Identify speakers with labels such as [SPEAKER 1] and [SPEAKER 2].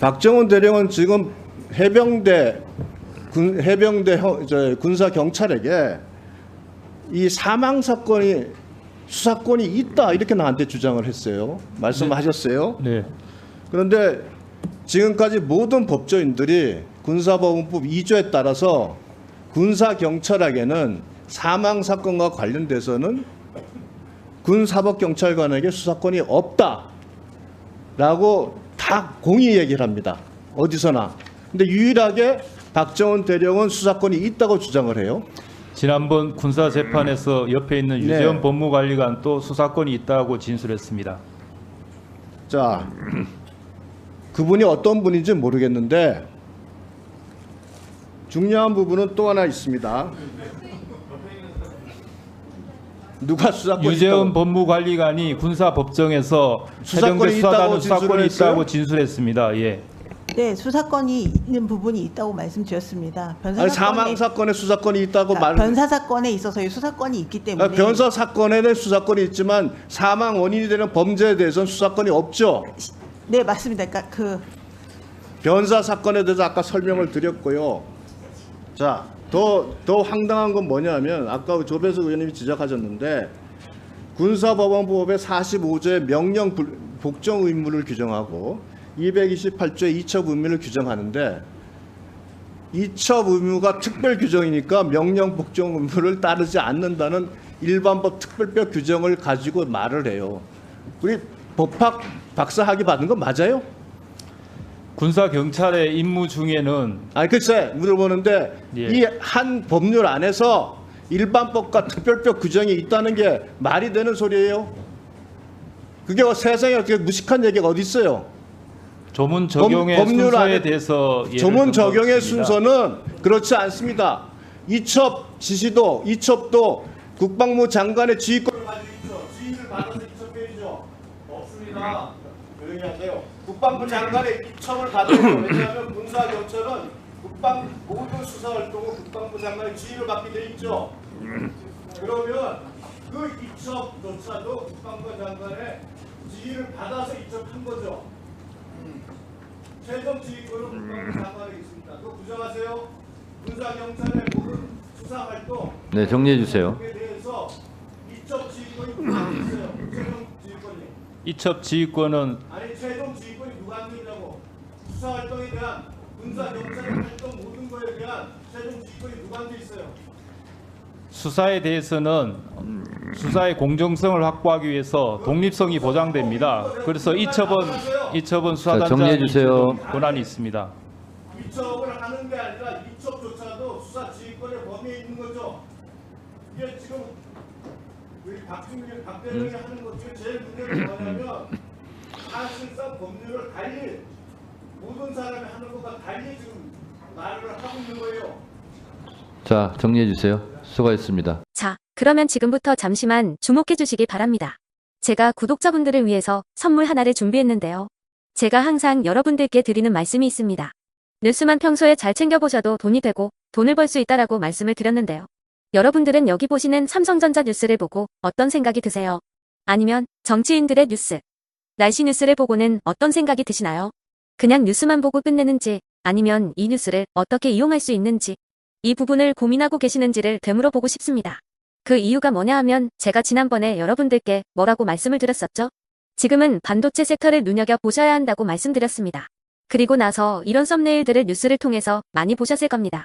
[SPEAKER 1] 박정훈 대령은 지금 해병대 군 해병대 형- 저 군사 경찰에게 이 사망 사건이 수사권이 있다 이렇게 나한테 주장을 했어요. 말씀하셨어요.
[SPEAKER 2] 네.
[SPEAKER 1] 그런데 지금까지 모든 법조인들이 군사법원법 2조에 따라서 군사 경찰에게는 사망 사건과 관련돼서는 군 사법 경찰관에게 수사권이 없다라고 다 공의 얘기를 합니다. 어디서나. 근데 유일하게 박정훈 대령은 수사권이 있다고 주장을 해요.
[SPEAKER 2] 지난번 군사 재판에서 옆에 있는 유재현
[SPEAKER 1] 네.
[SPEAKER 2] 법무관리관 또 수사권이 있다고 진술했습니다.
[SPEAKER 1] 자, 그분이 어떤 분인지 모르겠는데 중요한 부분은 또 하나 있습니다. 누가 수사권 있다고?
[SPEAKER 2] 법무관리관이 군사법정에서
[SPEAKER 1] 수사권이
[SPEAKER 2] 해병대 수사단은
[SPEAKER 1] 있다고
[SPEAKER 2] 수사권이
[SPEAKER 1] 진술했어요?
[SPEAKER 2] 있다고 진술했습니다. 예.
[SPEAKER 3] 네, 수사권이 있는 부분이 있다고 말씀드렸습니다. 변사
[SPEAKER 1] 아니,
[SPEAKER 3] 사건에,
[SPEAKER 1] 사망 사건에 수사권이 있다고
[SPEAKER 3] 아,
[SPEAKER 1] 말.
[SPEAKER 3] 변사 사건에 있어서의 수사권이 있기 때문에
[SPEAKER 1] 아, 변사 사건에는 수사권이 있지만 사망 원인이 되는 범죄에 대해서는 수사권이 없죠.
[SPEAKER 3] 네 맞습니다. 그러니까 그
[SPEAKER 1] 변사 사건에 대해서 아까 설명을 드렸고요. 자, 더, 더 황당한 건 뭐냐면 아까 조배석 의원님이 지적하셨는데 군사법원법의 45조의 명령 불- 복종 의무를 규정하고 228조의 이첩 의무를 규정하는데 이첩 의무가 특별 규정이니까 명령 복종 의무를 따르지 않는다는 일반법 특별법 규정을 가지고 말을 해요. 우리 법학 박사 학위 받은 거 맞아요?
[SPEAKER 2] 군사 경찰의 임무 중에는
[SPEAKER 1] 아니 글쎄 물어보는데
[SPEAKER 2] 예.
[SPEAKER 1] 이한 법률 안에서 일반법과 특별법 규정이 있다는 게 말이 되는 소리예요? 그게 세상에 어떻게 무식한 얘기가 어디 있어요?
[SPEAKER 2] 조문 적용의
[SPEAKER 1] 법률
[SPEAKER 2] 순서에
[SPEAKER 1] 안에-
[SPEAKER 2] 대해서
[SPEAKER 1] 조문
[SPEAKER 2] 든
[SPEAKER 1] 적용의
[SPEAKER 2] 것입니다.
[SPEAKER 1] 순서는 그렇지 않습니다. 이첩 지시도 이첩도 국방부 장관의 지휘권을 가지고 있죠. 지휘를 받아서 이첩해야죠. 없습니다. 조용히 하세요. 국방부 장관의 이첩을 받아야 돼요. 왜냐하면 군사 경찰은 국방 모든 수사 활동은 국방부 장관의 지휘를 받게 돼 있죠. 그러면 그 이첩조차도 국방부 장관의 지휘를 받아서 이첩한 거죠. 최종 지휘권은 국방부 장관에게 있습니다. 그거 부정하세요? 군사 경찰의 모든 수사 활동
[SPEAKER 4] 네, 정리해 주세요.
[SPEAKER 1] 에 대해서 이첩 지휘권이
[SPEAKER 2] 이첩 지휘권은
[SPEAKER 1] 아니 최종 지휘권이 누구한테 있냐고 수사 활동에 대한 군사 경찰의 활동 모든 거에 대한 최종 지휘권이 누구한테 있어요?
[SPEAKER 2] 수사에 대해서는 수사의 공정성을 확보하기 위해서 독립성이 보장됩니다. 그래서 이첩은 이첩은. 주는 권한이 있습니다.
[SPEAKER 1] 이첩을 하는 게 아니라 이첩조차도 수사 지휘권의 범위에 있는 거죠. 이게 지금 우리 박준길 박대령이 하는 것 중에 제일 문제는 뭐냐면 사실상 법률을 달리 모든 사람이 하는 것과 달리 지금 말을 하고 있는 거예요.
[SPEAKER 4] 자, 정리해 주세요. 수고하셨습니다.
[SPEAKER 5] 자, 그러면 지금부터 잠시만 주목해 주시기 바랍니다. 제가 구독자분들을 위해서 선물 하나를 준비했는데요. 제가 항상 여러분들께 드리는 말씀이 있습니다. 뉴스만 평소에 잘 챙겨보셔도 돈이 되고 돈을 벌 수 있다라고 말씀을 드렸는데요. 여러분들은 여기 보시는 삼성전자 뉴스를 보고 어떤 생각이 드세요? 아니면 정치인들의 뉴스, 날씨 뉴스를 보고는 어떤 생각이 드시나요? 그냥 뉴스만 보고 끝내는지 아니면 이 뉴스를 어떻게 이용할 수 있는지 이 부분을 고민하고 계시는지를 되물어 보고 싶습니다. 그 이유가 뭐냐 하면 제가 지난번에 여러분들께 뭐라고 말씀을 드렸었죠? 지금은 반도체 섹터를 눈여겨 보셔야 한다고 말씀드렸습니다. 그리고 나서 이런 썸네일들을 뉴스를 통해서 많이 보셨을 겁니다.